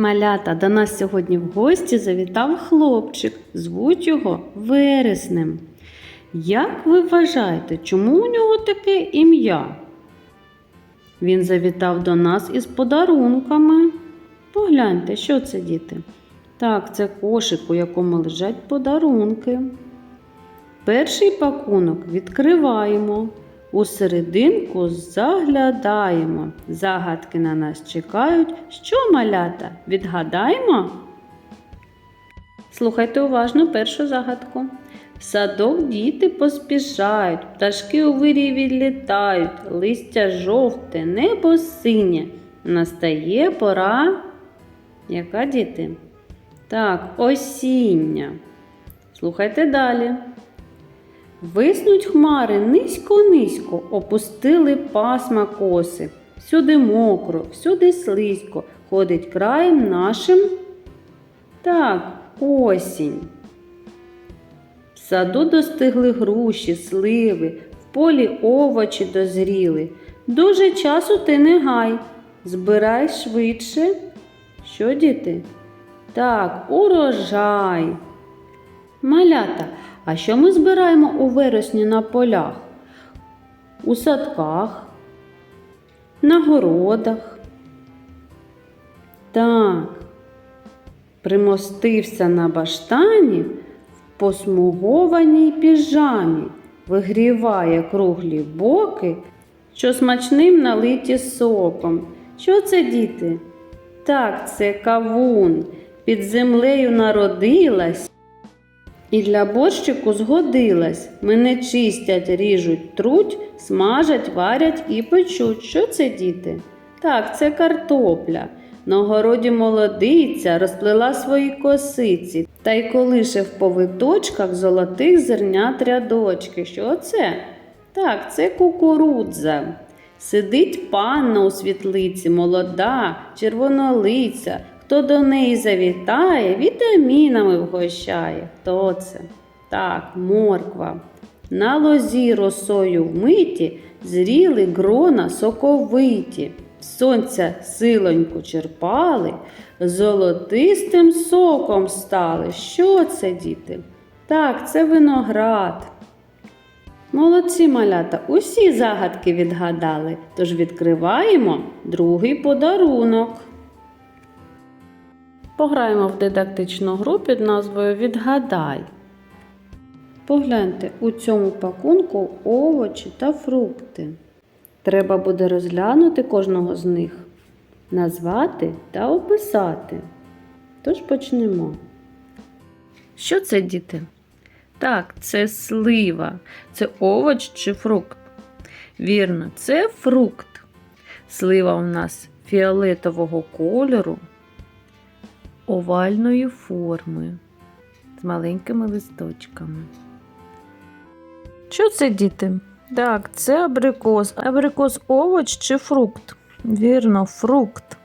Малята, до нас сьогодні в гості завітав хлопчик. Звуть його Вереснем. Як ви вважаєте, чому у нього таке ім'я? Він завітав до нас із подарунками. Погляньте, що це, діти? Так, це кошик, у якому лежать подарунки. Перший пакунок відкриваємо. У серединку заглядаємо. Загадки на нас чекають. Що малята? Відгадаємо? Слухайте уважно першу загадку. В садок діти поспішають, пташки у вирій відлітають, листя жовте, небо синє. Настає пора. Яка діти? Так, осіння. Слухайте далі. Виснуть хмари низько-низько, опустили пасма коси. Всюди мокро, всюди слизько, ходить краєм нашим. Так, осінь. В саду достигли груші, сливи, в полі овочі дозріли. Дуже часу ти не гай, збирай швидше. Що, діти? Так, урожай. Малята, а що ми збираємо у вересні на полях? У садках, на городах. Так, примостився на баштані в посмугованій піжамі, вигріває круглі боки, що смачним налиті соком. Що це, діти? Так, це кавун. Під землею народилась. І для борщику згодилась. Мене чистять, ріжуть, труть, смажать, варять і печуть. Що це, діти? Так, це картопля. На городі молодиця розплела свої косиці та й колише в повиточках золотих зернят рядочки. Що це? Так, це кукурудза. Сидить панна у світлиці, молода, червонолиця. Хто до неї завітає, вітамінами вгощає. Хто це? Так, морква. На лозі росою вмиті, зріли грона соковиті. Сонця силоньку черпали, золотистим соком стали. Що це, діти? Так, це виноград. Молодці малята, усі загадки відгадали, тож відкриваємо другий подарунок. Пограємо в дидактичну гру під назвою Відгадай. Погляньте, у цьому пакунку овочі та фрукти. Треба буде розглянути кожного з них, назвати та описати. Тож почнемо. Що це, діти? Так, це слива. Це овоч чи фрукт? Вірно, це фрукт. Слива у нас фіолетового кольору, овальної форми з маленькими листочками. Що це, діти? Так, це абрикос. Абрикос овоч чи фрукт? Вірно, фрукт.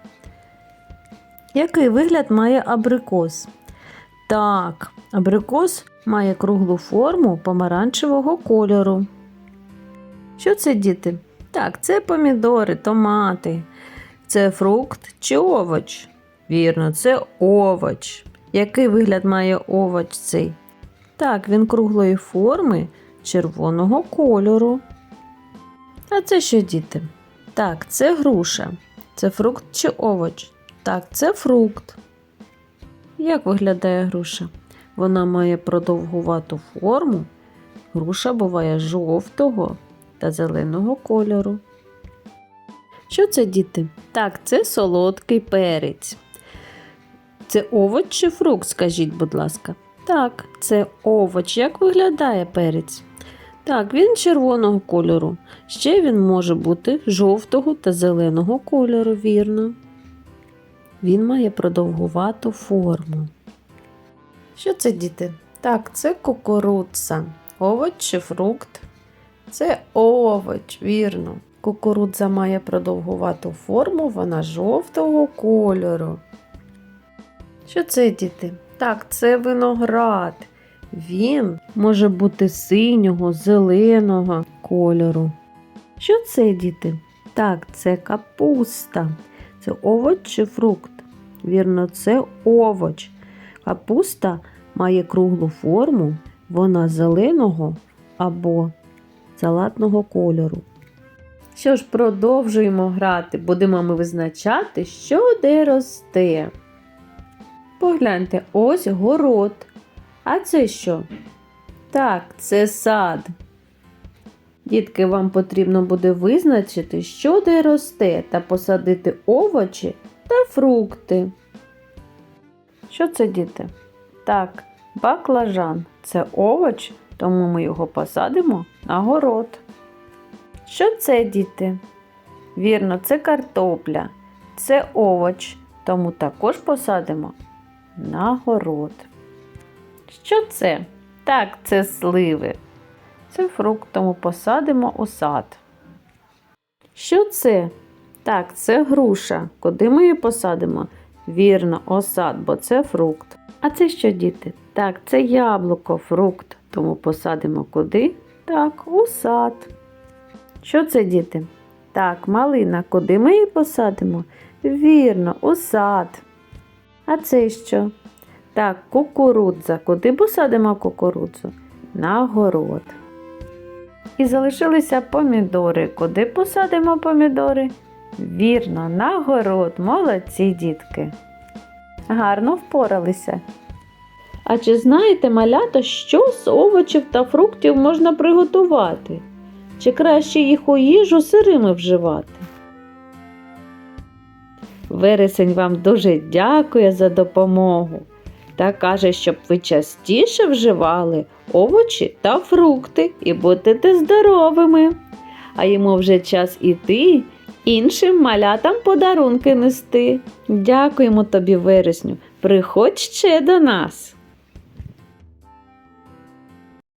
Який вигляд має абрикос? Так, абрикос має круглу форму помаранчевого кольору. Що це, діти? Так, це помідори, томати. Це фрукт чи овоч? Вірно, це овоч. Який вигляд має овоч цей? Так, він круглої форми червоного кольору. А це що, діти? Так, це груша. Це фрукт чи овоч? Так, це фрукт. Як виглядає груша? Вона має продовгувату форму. Груша буває жовтого та зеленого кольору. Що це, діти? Так, це солодкий перець. Це овоч чи фрукт, скажіть, будь ласка. Так, це овоч. Як виглядає перець? Так, він червоного кольору. Ще він може бути жовтого та зеленого кольору, вірно. Він має продовгувату форму. Що це, діти? Так, це кукурудза. Овоч чи фрукт? Це овоч, вірно. Кукурудза має продовгувату форму, вона жовтого кольору. Що це, діти? Так, це виноград. Він може бути синього, зеленого кольору. Що це, діти? Так, це капуста. Це овоч чи фрукт? Вірно, це овоч. Капуста має круглу форму, вона зеленого або салатного кольору. Що ж, продовжуємо грати. Будемо ми визначати, що де росте. Погляньте, ось город. А це що? Так, це сад. Дітки, вам потрібно буде визначити, що де росте, та посадити овочі та фрукти. Що це, діти? Так, баклажан це овоч, тому ми його посадимо на город. Що це, діти? Вірно, це картопля, це овоч, тому також посадимо на город. Що це? Так, це сливи. Це фрукт, тому посадимо у сад. Що це? Так, це груша. Куди ми її посадимо? Вірно, осад, бо це фрукт. А це що, діти? Так, це яблуко, фрукт. Тому посадимо куди? Так, у сад. Що це, діти? Так, малина. Куди ми її посадимо? Вірно, у сад. А це що? Так, кукурудза. Куди посадимо кукурудзу? На город. І залишилися помідори. Куди посадимо помідори? Вірно, на город. Молодці дітки. Гарно впоралися. А чи знаєте, малята, що з овочів та фруктів можна приготувати? Чи краще їх у їжу сирими вживати? Вересень вам дуже дякує за допомогу та каже, щоб ви частіше вживали овочі та фрукти і будете здоровими. А йому вже час іти, іншим малятам подарунки нести. Дякуємо тобі, вересню. Приходь ще до нас.